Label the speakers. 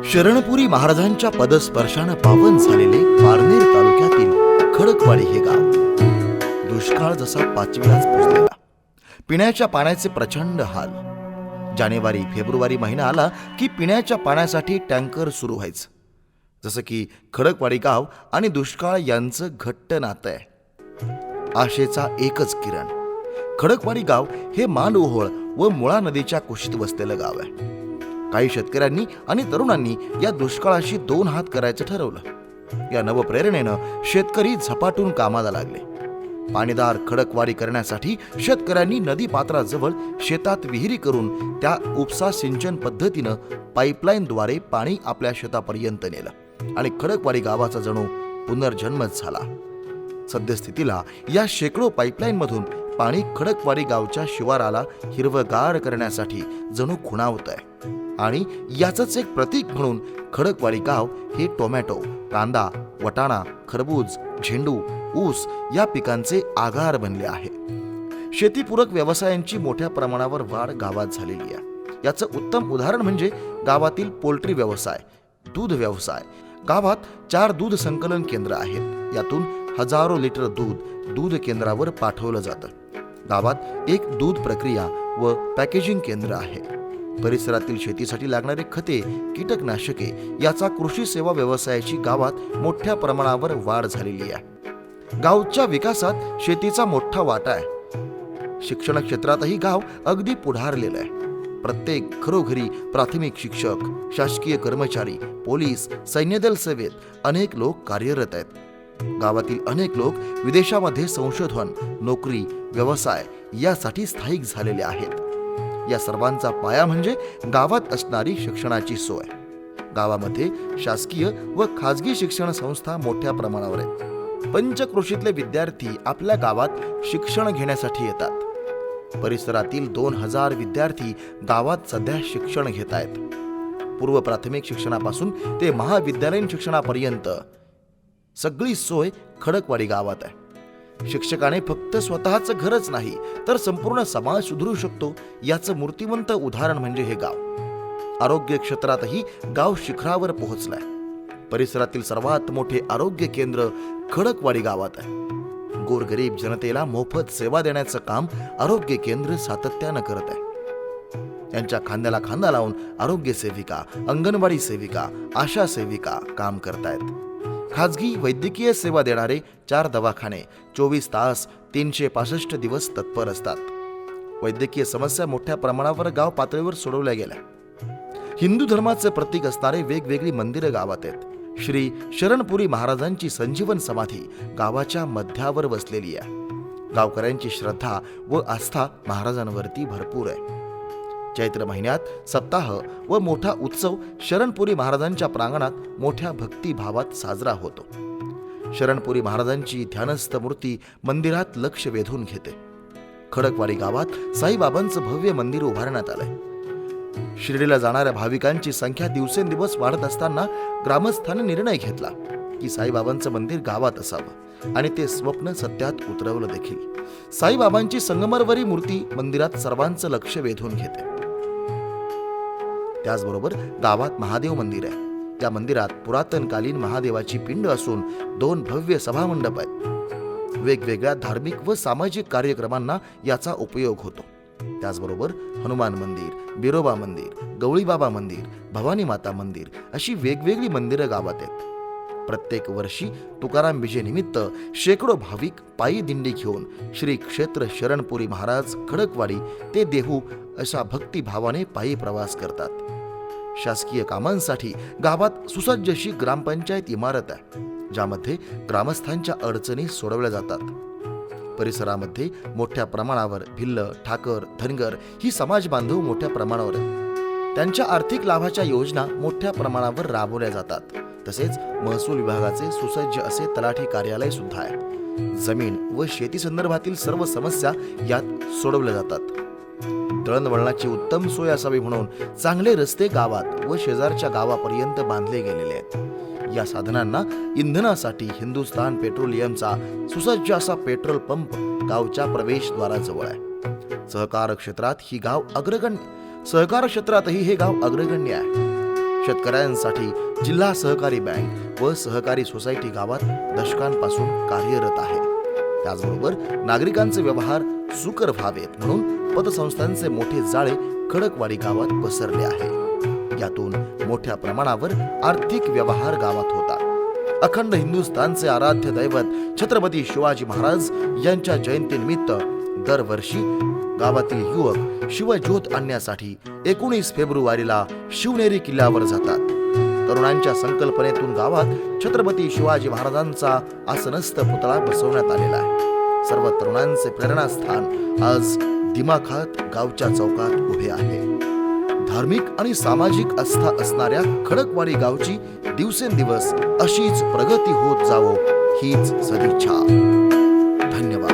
Speaker 1: शरणपुरी महाराजांच्या पदस्पर्शानं पावन झालेले पारनेर तालुक्यातील खडकवाडी हे गाव. दुष्काळ जसा पाचवीलाच पोचलेला पिण्याच्या पाण्याचे प्रचंड हाल. जानेवारी फेब्रुवारी महिना आला की पिण्याच्या पाण्यासाठी टँकर सुरू व्हायचं. जसं की खडकवाडी गाव आणि दुष्काळ यांचं घट्ट नातं आहे. आशेचा एकच किरण. खडकवाडी गाव हे मालओहोळ व मुळा नदीच्या कुशीत वसलेलं गाव आहे. काही शेतकऱ्यांनी आणि तरुणांनी या दुष्काळाशी दोन हात करायचं ठरवलं. या नवप्रेरणेनं शेतकरी झपाटून कामाला लागले. पाणीदार खडकवाडी करण्यासाठी शेतकऱ्यांनी नदी पात्राजवळ शेतात विहिरी करून त्या उपसा सिंचन पद्धतीनं पाईपलाईनद्वारे पाणी आपल्या शेतापर्यंत नेलं आणि खडकवाडी गावाचा जणू पुनर्जन्मच झाला. सद्यस्थितीला या शेकडो पाईपलाईनमधून पाणी खडकवाडी गावच्या शिवाराला हिरवगार करण्यासाठी जणू खुणावत आहे आणि याचंच एक प्रतीक म्हणून खडकवाडी गाव हे टोमॅटो कांदा वटाणा खरबूज झेंडू ऊस या पिकांचे आगार बनले आहे. शेतीपूरक व्यवसायांची मोठ्या प्रमाणावर वाढ गावात झालेली आहे. याचं उत्तम उदाहरण म्हणजे गावातील पोल्ट्री व्यवसाय दूध व्यवसाय. गावात चार दूध संकलन केंद्र आहेत. यातून हजारो लिटर दूध दूध केंद्रावर पाठवलं जातं. गावात एक दूध प्रक्रिया व पॅकेजिंग केंद्र आहे. परिसरातील शेतीसाठी लागणारे खते कीटकनाशके याचा कृषी सेवा व्यवसायाची गावात मोठ्या प्रमाणावर वाढ झालेली आहे. गावच्या विकासात शेतीचा मोठा वाटा आहे. शिक्षण क्षेत्रातही गाव अगदी पुढारलेलं आहे. प्रत्येक घरोघरी प्राथमिक शिक्षक शासकीय कर्मचारी पोलीस सैन्यदल सेवेत अनेक लोक कार्यरत आहेत. गावातील अनेक लोक विदेशामध्ये संशोधन नोकरी व्यवसाय यासाठी स्थायिक झालेले आहेत. या सर्वांचा पाया म्हणजे गावात असणारी शिक्षणाची सोय. गावामध्ये शासकीय व खाजगी शिक्षण संस्था मोठ्या प्रमाणावर आहेत. पंचक्रोशीतले विद्यार्थी आपल्या गावात शिक्षण घेण्यासाठी येतात. परिसरातील दोन हजार विद्यार्थी गावात सध्या शिक्षण घेत आहेत पूर्व प्राथमिक शिक्षणापासून ते महाविद्यालयीन शिक्षणापर्यंत सगळी सोय खडकवाडी गावात आहे. शिक्षकाने फक्त स्वतःचं घरच नाही तर संपूर्ण समाज सुधरू शकतो याचं मूर्तिवंत उदाहरण म्हणजे हे गाव. आरोग्य क्षेत्रातही गाव शिखरावर पोहोचलंय. परिसरातील सर्वात मोठे आरोग्य केंद्र खडकवाडी गावात आहे. गोरगरीब जनतेला मोफत सेवा देण्याचं काम आरोग्य केंद्र सातत्यानं करत आहे. त्यांच्या खांद्याला खांदा लावून आरोग्य सेविका अंगणवाडी सेविका आशा सेविका काम करतायत. खाजगी वैद्यकीय सेवा देणारे चार दवाखाने चोवीस तास तीनशे पासष्ट दिवस तत्पर असतात. वैद्यकीय समस्या मोठ्या प्रमाणावर गाव पातळीवर सोडवल्या गेल्या. हिंदू धर्माचे प्रतीक असणारे वेगवेगळी मंदिरं गावात आहेत. श्री शरणपुरी महाराजांची संजीवन समाधी गावाच्या मध्यावर वसलेली आहे. गावकऱ्यांची श्रद्धा व आस्था महाराजांवरती भरपूर आहे. चैत्र महिन्यात सप्ताह व मोठा उत्सव शरणपुरी महाराजांच्या प्रांगणात मोठ्या भक्तिभावात साजरा होतो. शरणपुरी महाराजांची ध्यानस्थ मूर्ती मंदिरात लक्ष वेधून घेते. खडकवाडी गावात साईबाबांचं भव्य मंदिर उभारण्यात आलंय. शिर्डीला जाणाऱ्या भाविकांची संख्या दिवसेंदिवस वाढत असताना ग्रामस्थांनी निर्णय घेतला की साईबाबांचं मंदिर गावात असावं आणि ते स्वप्न सत्यात उतरवलं देखील. साईबाबांची संगमरवरी मूर्ती मंदिरात सर्वांचं लक्ष वेधून घेते. त्याचबरोबर गावात महादेव मंदिर आहे. त्या मंदिरात पुरातनकालीन महादेवाची पिंड असून दोन भव्य सभामंडप आहेत. वेगवेगळ्या धार्मिक व सामाजिक कार्यक्रमांना याचा उपयोग होतो. त्याचबरोबर हनुमान मंदिर बिरोबा मंदिर गवळीबाबा मंदिर भवानी माता मंदिर अशी वेगवेगळी मंदिरं गावात आहेत. प्रत्येक वर्षी तुकाराम विजयनिमित्त शेकडो भाविक पायी दिंडी घेऊन श्री क्षेत्र शरणपुरी महाराज खडकवाडी ते देहू अशा भक्तिभावाने पायी प्रवास करतात. शासकीय कामांसाठी गावात सुसज्ज अशी ग्रामपंचायत इमारत आहे ज्यामध्ये ग्रामस्थांच्या अडचणी सोडवल्या जातात. परिसरामध्ये मोठ्या प्रमाणावर भिल्ल ठाकर धनगर ही समाज बांधव मोठ्या प्रमाणावर आहेत. त्यांच्या आर्थिक लाभाच्या योजना मोठ्या प्रमाणावर राबवल्या जातात. तसेच महसूल विभागाचे सुसज्ज असे तलाठी कार्यालय सुद्धा आहे. जमीन व शेती संदर्भातील सर्व समस्या यात सोडवल्या जातात. दळणवळणाची उत्तम सोय असावी म्हणून चांगले रस्ते गावात व शेजारच्या गावापर्यंत बांधले गेलेले आहेत. या साधनांना इंधनासाठी हिंदुस्थान पेट्रोलियमचा सुसज्ज असा पेट्रोल पंप गावच्या प्रवेशद्वाराजवळ आहे. सहकार क्षेत्रात ही गाव अग्रगण्य सहकार क्षेत्रातही हे गाव अग्रगण्य आहे. शेतकऱ्यांसाठी जिल्हा सहकारी बँक व सहकारी सोसायटी गावात दशकांपासून कार्यरत आहे. त्याचबरोबर नागरिकांचे व्यवहार सुकर व्हावेत म्हणून पतसंस्थांचे मोठे जाळे खडकवाडी गावात पसरले आहे. यातून मोठ्या प्रमाणावर आर्थिक व्यवहार गावात होता अखंड हिंदुस्थानचे आराध्य दैवत छत्रपती शिवाजी महाराज यांच्या जयंतीनिमित्त दरवर्षी गावातील युवक शिवज्योत आणण्यासाठी एकोणीस फेब्रुवारीला शिवनेरी किल्ल्यावर जातात. तरुणांच्या संकल्पनेतून गावात छत्रपती शिवाजी महाराजांचा आसनस्थ पुतळा बसवण्यात आलेला आहे. सर्व तरुणांचे प्रेरणास्थान आज दिमाखात गावच्या चौकात उभे आहे. धार्मिक आणि सामाजिक आस्था असणाऱ्या खडकवाडी गावची दिवसेंदिवस अशीच प्रगती होत जावो हीच सदिच्छा. धन्यवाद.